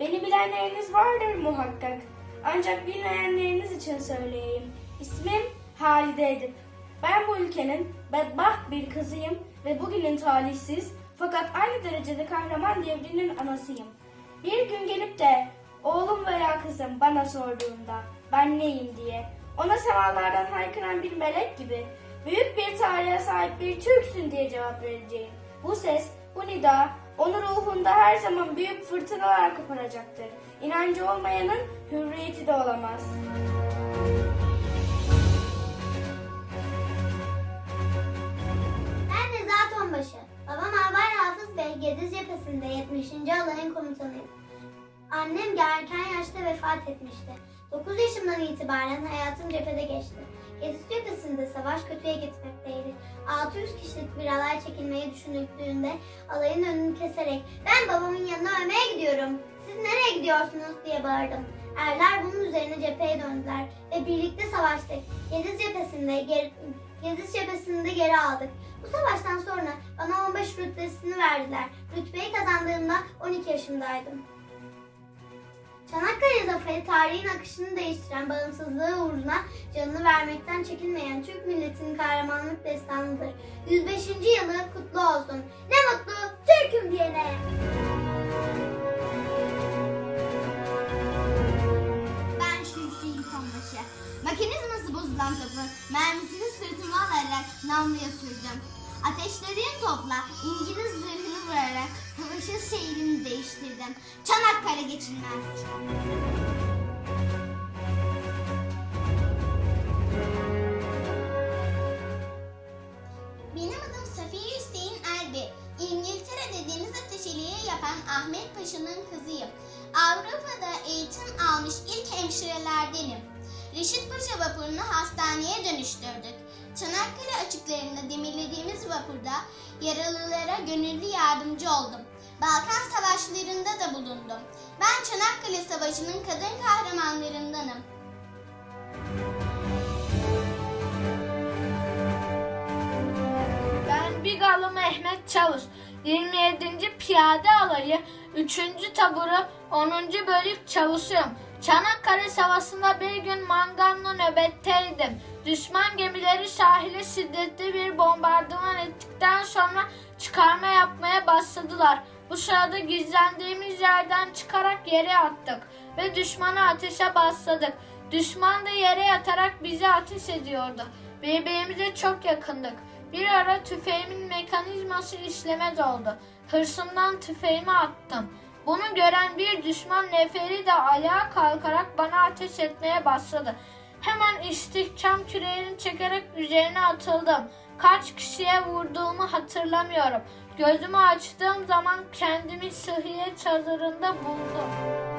Beni bilenleriniz vardır muhakkak. Ancak bilmeyenleriniz için söyleyeyim. İsmim Halide Edip. Ben bu ülkenin bedbaht bir kızıyım ve bugünün talihsiz fakat aynı derecede kahraman devrinin anasıyım. Bir gün gelip de oğlum veya kızım bana sorduğunda ben neyim diye ona semalardan haykıran bir melek gibi büyük bir tarihe sahip bir Türksün diye cevap vereceğim. Bu ses, bu nida onun ruhunda her zaman büyük fırtınalar koparacaktır. İnancı olmayanın hürriyeti de olamaz. Ben Nezahat Onbaşı. Babam Albay Hafız Bey Gediz cephesinde 70. alayın komutanıydı. Annem erken yaşta vefat etmişti. 9 yaşımdan itibaren hayatım cephede geçti. Gediz cephesinde savaş kötüye gitmekteydi. 600 kişilik bir alay çekilmeyi düşünüldüğünde alayın önünü keserek ben babamın yanına ölmeye gidiyorum. Siz nereye gidiyorsunuz diye bağırdım. Erler bunun üzerine cepheye döndüler ve birlikte savaştık. Gediz cephesinde geri, Gediz cephesini de geri aldık. Bu savaştan sonra bana 15 rütbesini verdiler. Rütbeyi kazandığımda 12 yaşımdaydım. Çanakkale Zaferi tarihin akışını değiştiren bağımsızlığı uğruna canını vermekten çekinmeyen Türk milletinin kahramanlık destanıdır. 105. yılı kutlu olsun. Ne mutlu Türk'üm diyene. Ben Şülsü Yıkanbaşı. Mekanizması bozulan topu mermisini sırtıma alarak namluya sürdüm. Ateşlediğim topla İngiliz zırhını vurarak savaşın seyrini değiştirdim. Çanakkale geçilmez. Benim adım Safiye Hüseyin Erbi. İngiltere'de deniz ateşeliği yapan Ahmet Paşa'nın kızıyım. Avrupa'da eğitim almış ilk hemşirelerdenim. Reşit Paşa vapurunu hastaneye dönüştürdük. Çanakkale açıklarında demirlediğimiz vapurda yaralılara gönüllü yardımcı oldum. Balkan savaşlarında da bulundum. Ben Çanakkale Savaşı'nın kadın kahramanlarındanım. Ben Bigalı Mehmet Çavuş. 27. Piyade Alayı 3. Taburu 10. Bölük Çavuşuyum. Çanakkale Savaşı'nda bir gün manganlı nöbetteydim. Düşman gemileri sahile şiddetli bir bombardıman ettikten sonra çıkarma yapmaya başladılar. Bu sırada gizlendiğimiz yerden çıkarak yere attık ve düşmana ateşe başladık. Düşman da yere yatarak bize ateş ediyordu. Birbirimize çok yakındık. Bir ara tüfeğimin mekanizması işlemez oldu. Hırsımdan tüfeğimi attım. Bunu gören bir düşman neferi de ayağa kalkarak bana ateş etmeye başladı. Hemen istihkam küreğini çekerek üzerine atıldım. Kaç kişiye vurduğumu hatırlamıyorum. Gözümü açtığım zaman kendimi sıhhiye çadırında buldum.